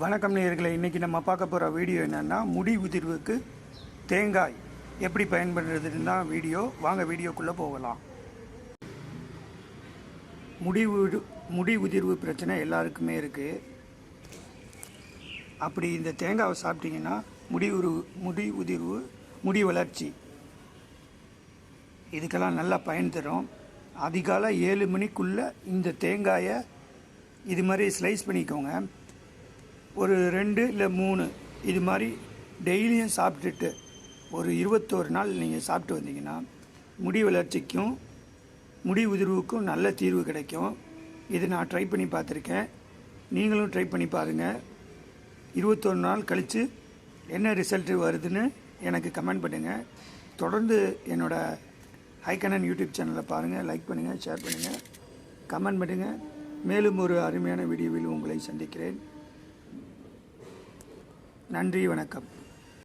வணக்கம் நேயர்களே இன்றைக்கி நம்ம பார்க்க போகிற வீடியோ என்னென்னா முடி உதிர்வுக்கு தேங்காய் எப்படி பயன்படுறதுன்னு தான் வீடியோ. வாங்க வீடியோக்குள்ளே போகலாம். முடி முடி உதிர்வு பிரச்சனை எல்லாருக்குமே இருக்குது அப்படி இந்த தேங்காவை சாப்பிட்டிங்கன்னா முடி உரு முடி உதிர்வு முடி வளர்ச்சி இதுக்கெல்லாம் நல்லா பயன் தரும். அதிகாலை ஏழு மணிக்குள்ளே இந்த தேங்காயை இது மாதிரி ஸ்லைஸ் பண்ணிக்கோங்க. ஒரு ரெண்டு இல்லை மூணு இது மாதிரி டெய்லியும் சாப்பிட்டுட்டு ஒரு இருபத்தோரு நாள் நீங்கள் சாப்பிட்டு வந்தீங்கன்னா முடி வளர்ச்சிக்கும் முடி உதிர்வுக்கும் நல்ல தீர்வு கிடைக்கும். இது நான் ட்ரை பண்ணி பார்த்துருக்கேன். நீங்களும் ட்ரை பண்ணி பாருங்கள் இருபத்தொரு நாள் கழித்து என்ன ரிசல்ட் வருதுன்னு எனக்கு கமெண்ட் பண்ணுங்கள் தொடர்ந்து என்னோடய ஹைகனன் யூடியூப் சேனலை பாருங்கள் லைக் பண்ணுங்கள் ஷேர் பண்ணுங்கள் கமெண்ட் பண்ணுங்கள் மேலும் ஒரு அருமையான வீடியோவில் உங்களை சந்திக்கிறேன். நன்றி வணக்கம்.